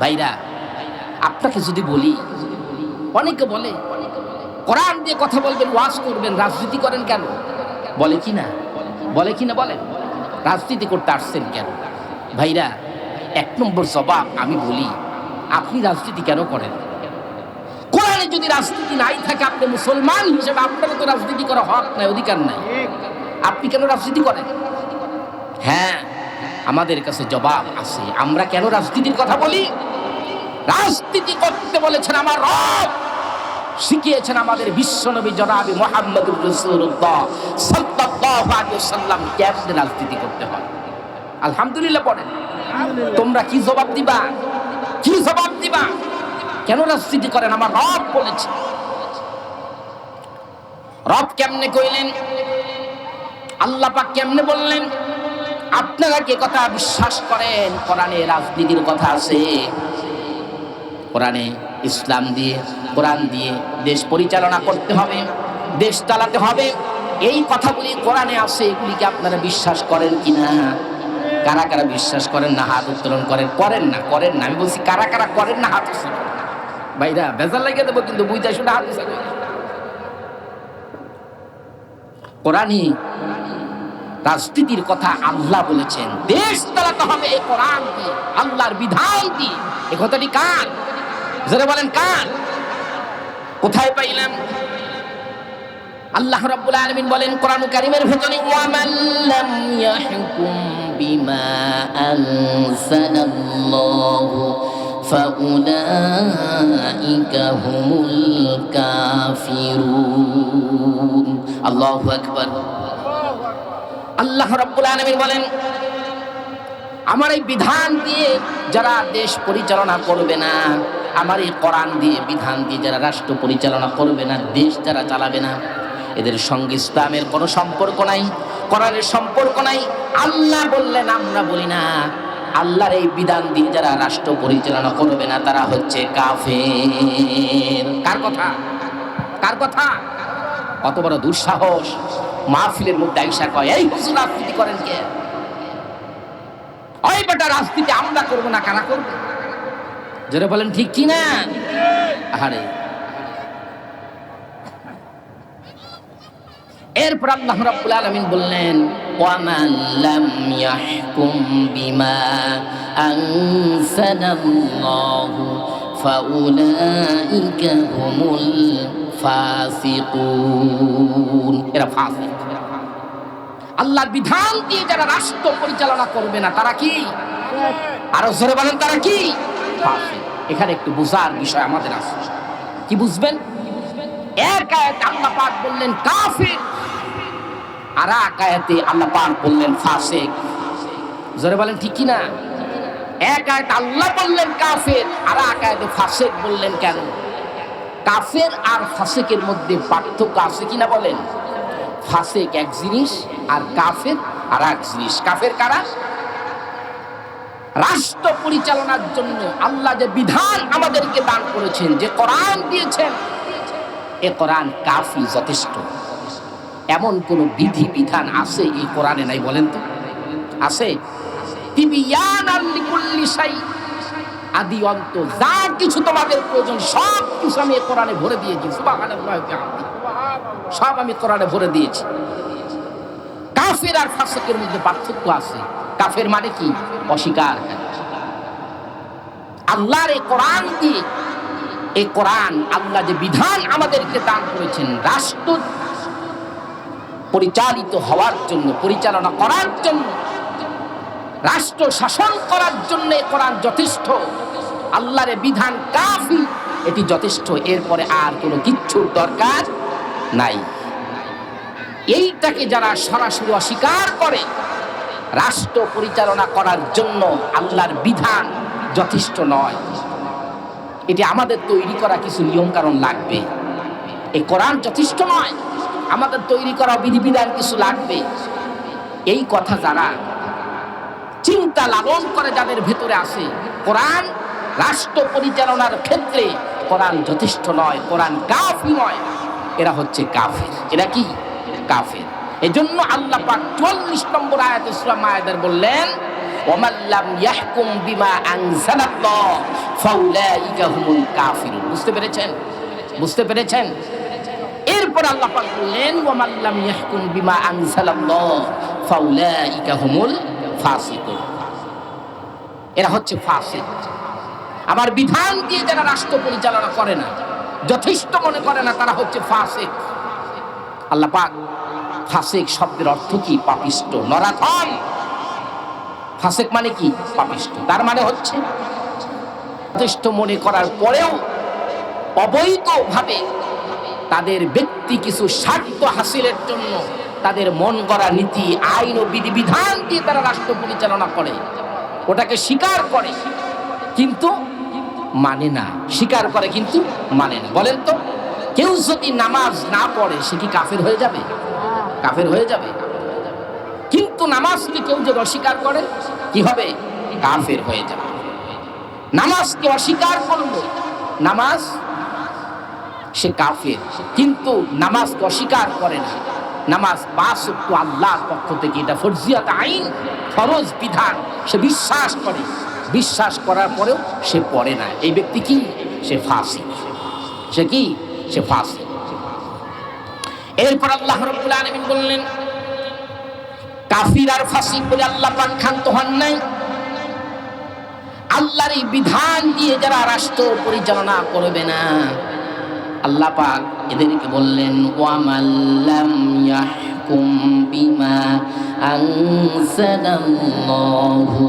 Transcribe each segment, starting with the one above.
ভাইরা, আপনাকে যদি বলি, অনেকে বলে, কোরআন দিয়ে কথা বলবেন, ওয়াজ করবেন, রাজনীতি করেন কেন? বলে কি না? বলে কি না বলেন রাজনীতি করতে আসছেন কেন? ভাইরা, এক নম্বর জবাব আমি বলি, আপনি রাজনীতি কেন করেন? কোরআনে যদি রাজনীতি নাই থাকে, আপনি মুসলমান হিসেবে আপনারও তো রাজনীতি করা হক নাই, অধিকার নাই। আপনি কেন রাজনীতি করেন? হ্যাঁ আমাদের কাছে জবাব আছে। আমরা কেন রাজনীতির কথা বলি? রাজনীতি করতে বলেছেন আমার রব। শিখিয়েছেন আমাদের বিশ্বনবী জনাবি মোহাম্মদুর রসুল্লাহ সাল্লাল্লাহু আলাইহি ওয়াসাল্লাম কেমনে রাজনীতি করতে হয়। আলহামদুলিল্লাহ পড়েন। তোমরা কি জবাব দিবা? কি জবাব দিবা? কেন রাজনীতি করেন? আমার রব বলেছে। রব কেমনে কইলেন? আল্লাহ পাক কেমনে বললেন? আপনারা কে কথা বিশ্বাস করেন? কোরআনে রাজনীতির কথা আছে। কোরআনে ইসলাম দিয়ে, কোরআন দিয়ে দেশ পরিচালনা করতে হবে, দেশ চালাতে হবে। এই কথাগুলি কোরআনে আছে এগুলিকে আপনারা বিশ্বাস করেন কি না কারা কারা বিশ্বাস করেন না, হাত উত্তোলন করেন? করেন না করেন না। আমি বলছি, কারা কারা করেন না, হাত উত্তোলন ভাইরা বেজার লাগিয়ে দেবো, কিন্তু বুঝতে শুনে হাত। কোরআনই রাজনীতির কথা আল্লাহ বলেছেন। দেশ চালাতে হবে এই কোরআন আল্লাহর বিধান দিয়ে এ কথাটি কার? যারা বলেন, কার? কোথায় পাইলাম? আল্লাহ রাব্বুল আলামিন বলেন কোরআন কারীমের ভেতরে ওয়ামান লাম ইয়াহকুম বিমা আনসালাল্লাহু ফাউলাইকা হুমুল কাফিরুন। আল্লাহু আকবার। আল্লাহ রাব্বুল আলামিন বলেন, আমার এই বিধান দিয়ে যারা দেশ পরিচালনা করবে না আমার এই কোরআন দিয়ে, বিধান দিয়ে যারা রাষ্ট্র পরিচালনা করবে না, দেশ যারা চালাবে না, এদের সঙ্গে ইসলামের কোনো সম্পর্ক নাই, কোরআনের সম্পর্ক নাই। আল্লাহ বললেন, আমরা বলি না, আল্লাহর এই বিধান দিয়ে যারা রাষ্ট্র পরিচালনা করবে না, তারা হচ্ছে কাফের। কার কথা? কার কথা? কত বড় দুঃসাহস। মাহফিলের মধ্যে আইসা কয়, এই হুজুর, রাজনীতি করেন কে? ওই বেটা, রাজনীতি আমরা করব না, কারা করবে? যারা বলেন, ঠিক কি না? আরে এরপর আল্লাহ রাব্বুল আলামিন বললেন, ওয়ামান লাম ইয়াহকুম বিমা আনসালাল্লাহু ফাউলাইকা হুমুল ফাসিকুন। এরা ফাসিক। আল্লাহর বিধান দিয়ে যারা রাষ্ট্র পরিচালনা করবে না, তারা কি? আরও জোরে বলেন, তারা কি? ফাসিক। এখানে একটু বোঝার বিষয় আমাদের আছে। কি বুঝবেন? এক আয়াত আল্লাহ পাক বললেন, কাফির। আর এক আয়াতে আল্লাহ পাক বললেন, ফাসিক। জোরে বলেন, ঠিক না এক আয়াত আল্লাহ বললেন, কাফের। আর এক আয়াতে ফাসিক বললেন, কেন? কাফের আর ফাসেকের মধ্যে পার্থক্য আছে কিনা বলেন? ফাসেক এক জিনিস আর কাফের আর এক জিনিস। কাফের কারা? রাষ্ট্র পরিচালনার জন্য আল্লাহ যে বিধান আমাদেরকে দান করেছেন, যে কোরআন দিয়েছেন, এ কোরআন কাফি যথেষ্ট। এমন কোন বিধি বিধান আছে এই কোরআনে নাই বলেন তো? আছে? আদি অন্ত যা কিছু তোমাদের প্রয়োজন, সব কিছু আমি কোরআনে ভরে দিয়েছি। সব আমি কোরআনে ভরে দিয়েছি। কাফের আর ফাসিকের মধ্যে পার্থক্য আছে। কাফের মানে কি? অস্বীকার। আল্লাহর এই কোরআন কি? এই কোরআন আল্লাহ যে বিধান আমাদেরকে দান করেছেন, রাষ্ট্র পরিচালিত হওয়ার জন্য, পরিচালনা করার জন্য, রাষ্ট্র শাসন করার জন্য কোরআন যথেষ্ট। আল্লাহর বিধান কাফি, এটি যথেষ্ট। এরপরে আর কোনো কিচ্ছুর দরকার নাই। এইটাকে যারা সরাসরি অস্বীকার করে রাষ্ট্র পরিচালনা করার জন্য আল্লাহর বিধান যথেষ্ট নয়। এটি আমাদের তৈরি করা কিছু নিয়ম কারণ লাগবে। এই কোরআন যথেষ্ট নয়, আমাদের তৈরি করা বিধিবিধান কিছু লাগবে। এই কথা যারা চিন্তা লালন করে যাদের ভেতরে আসে কোরআন রাষ্ট্র পরিচালনার ক্ষেত্রে কোরআন যথেষ্ট নয়, কোরআন কাফি নয়। এরা হচ্ছে কাফের। এরা কি? কাফের। এজন্য আল্লাহ পাক চুয়াল্লিশ নম্বর আয়াত ইসলাম আয়াদের বললেন, ওমান লাম ইয়াহকুম বিমা আনজালাল্লাহ, ফাউলাইকা হুমুল কাফিরুন। বুঝতে পেরেছেন? বুঝতে পেরেছেন? এরপর আল্লাহ পাক বললেন ওয়ামান লাম ইয়াহকুম বিমা আনজালাল্লাহ, ফাউলাইকা হুমুল ফাসিকুন। এরা হচ্ছে ফাসিক। আমার বিধান দিয়ে যারা রাষ্ট্র পরিচালনা করে না, যথেষ্ট মনে করে না তারা হচ্ছে ফাসিক। আল্লাহ পাক ফাসিক শব্দের অর্থ কি? পাপিষ্ট। নরাধম ফাসেক মানে কি? পাপিষ্ট। তার মানে হচ্ছে যথেষ্ট মনে করার পরেও অবৈধভাবে তাদের ব্যক্তি কিছু স্বার্থ হাসিলের জন্য তাদের মন গড়া নীতি, আইন ও বিধিবিধান দিয়ে তারা রাষ্ট্র পরিচালনা করে। ওটাকে স্বীকার করে, কিন্তু মানে না। স্বীকার করে, কিন্তু মানে না। বলেন তো, কেউ যদি নামাজ না পড়ে, সে কি কাফের হয়ে যাবে? কাফের হয়ে যাবে। কিন্তু নামাজকে কেউ যদি অস্বীকার করে, কি হবে? কাফের হয়ে যাবে। নামাজকে অস্বীকার করল, নামাজ সে কাফের। কিন্তু নামাজকে অস্বীকার করে না। নামাজ একটু আল্লাহর পক্ষ থেকে এটা ফরজিয়াত আইন, ফরজ বিধান। সে বিশ্বাস করে। বিশ্বাস করার পরেও সে পড়ে না। এই ব্যক্তি কি? সে ফাঁসি সে কি? সে ফাঁসি এরপর আল্লাহ রব্বুল আলামিন বললেন, কাফির আর ফাসিক বলে আল্লাহ পাক ক্ষান্ত হন নাই। আল্লাহর এই বিধান দিয়ে যারা রাষ্ট্র পরিচালনা করবে না, আল্লাহ পাক এদেরকে বললেন ওয়ামাল্লাম ইয়াহকুম বিমা আনসালাল্লাহু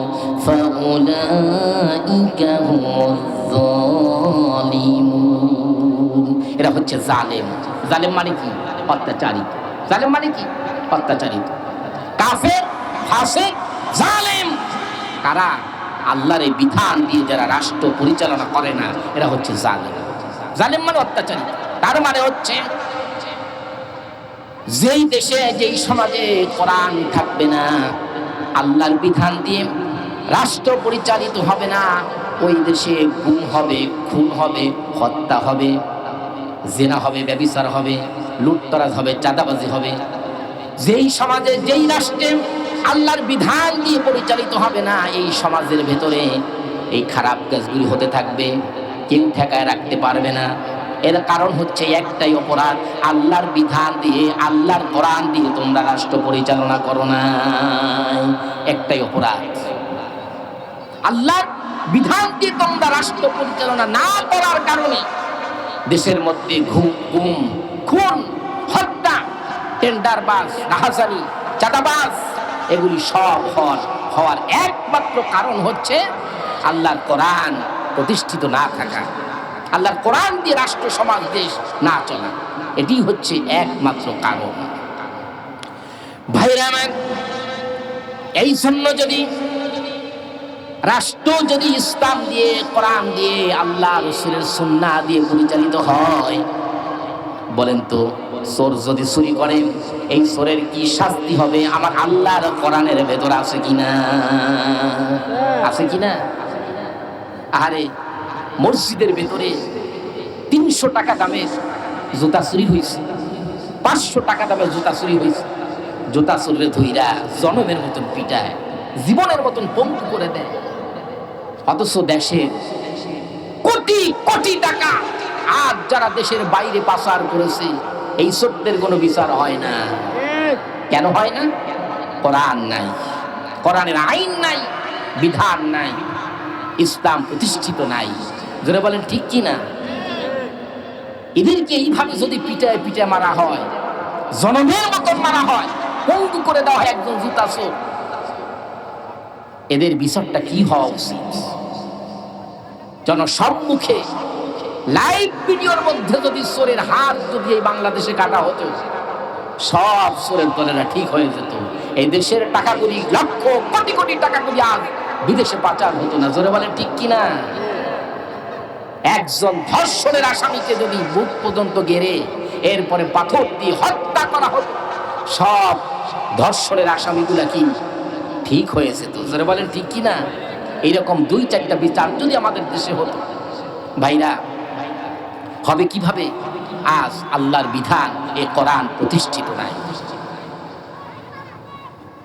ফাউলাইকা হুমুয-যালিমুন এরা হচ্ছে জালেম। জালেম মানে কি? অত্যাচারিত জালেম মানে কি? অত্যাচারিত কাফের, ফাসিক, জালেম। কারা? আল্লাহর এই বিধান দিয়ে যারা রাষ্ট্র পরিচালনা করে না, এরা হচ্ছে জালেম। জালেম মানে অত্যাচারী তার মানে হচ্ছে যেই দেশে, যেই সমাজে কোরআন থাকবে না, আল্লাহর বিধান দিয়ে রাষ্ট্র পরিচালিত হবে না, ওই দেশে গুম হবে, খুন হবে, হত্যা হবে, জেনা হবে, ব্যবিচার হবে। লুটতরাজ হবে, চাঁদাবাজি হবে। যেই সমাজে, যেই রাষ্ট্রে আল্লাহর বিধান দিয়ে পরিচালিত হবে না, এই সমাজের ভেতরে এই খারাপ কাজগুলি হতে থাকবে। কেউ ঠেকায় রাখতে পারবে না। এর কারণ হচ্ছে একটাই অপরাধ, আল্লাহর বিধান দিয়ে, আল্লাহর কোরআন দিয়ে তোমরা রাষ্ট্র পরিচালনা করো না একটাই অপরাধ। আল্লাহর বিধান দিয়ে তোমরা রাষ্ট্র পরিচালনা না করার কারণে দেশের মধ্যে ঘুম গুম খুন, হত্যা টেন্ডারবাজ রাহাজানি চাঁদাবাজ, এগুলি সব হওয়ার হওয়ার একমাত্র কারণ হচ্ছে আল্লাহর কোরআন প্রতিষ্ঠিত না থাকা। আল্লাহর কোরআন দিয়ে রাষ্ট্র, সমাজ, দেশ না চলা। এটি হচ্ছে একমাত্র কারণ। ভাইরা আমার, এই জন্য যদি রাষ্ট্র যদি ইসলাম দিয়ে, কোরআন দিয়ে, আল্লাহ রসুলের সুন্না দিয়ে পরিচালিত হয় বলেন তো, সোর যদি চুরি করে, এই চোরের কি শাস্তি হবে? আমার আল্লাহর কোরআনের ভেতর আছে কিনা আছে কিনা আরে মসজিদের ভেতরে তিনশো টাকা দামের জুতা চুরি হয়েছে। পাঁচশো টাকা দামের জুতা চুরি হয়েছে। জুতা চুরে ধুইরা জনমের মতন পিটায়, জীবনের মতন পঙ্কু করে দেয়। অথচ দেশের কোটি কোটি টাকা আজ যারা দেশের বাইরে পাচার করেছে, এই সত্যের কোনো বিচার হয় না। কেন হয় না? কোরআন নাই। কোরআনের আইন নাই, বিধান নাই, ইসলাম প্রতিষ্ঠিত নাই। যারা বলেন, ঠিক কি না? এদেরকে এইভাবে যদি পিটায় পিটায় মারা হয়, জনমের মতন মারা হয় পঙ্গু করে দেওয়া হয় একজন জুতা চোর, এদের বিচারটা কি হওয়া উচিত? জনসম্মুখে লাইভ ভিডিওর মধ্যে যদি সোরের হাত যদি এই বাংলাদেশে কাটা হতো, সব চোরের দলেরা ঠিক হয়ে যেত। এই দেশের টাকা টাকাগুলি লক্ষ কোটি কোটি টাকা টাকাগুলি আজ বিদেশে পাচার হতো না। জোরে বলেন, ঠিক কিনা? একজন ধর্ষণের আসামিকে যদি বুক পর্যন্ত গেড়ে এরপরে পাথর দিয়ে হত্যা করা হতো, সব ধর্ষণের আসামিগুলা কি ঠিক হয়েছে তো জোরে বলেন, ঠিক কিনা? এইরকম দুই চারটা বিচার যদি আমাদের দেশে হতো, ভাইরা হবে কীভাবে? আজ আল্লাহর বিধান এ কোরআন প্রতিষ্ঠিত নাই।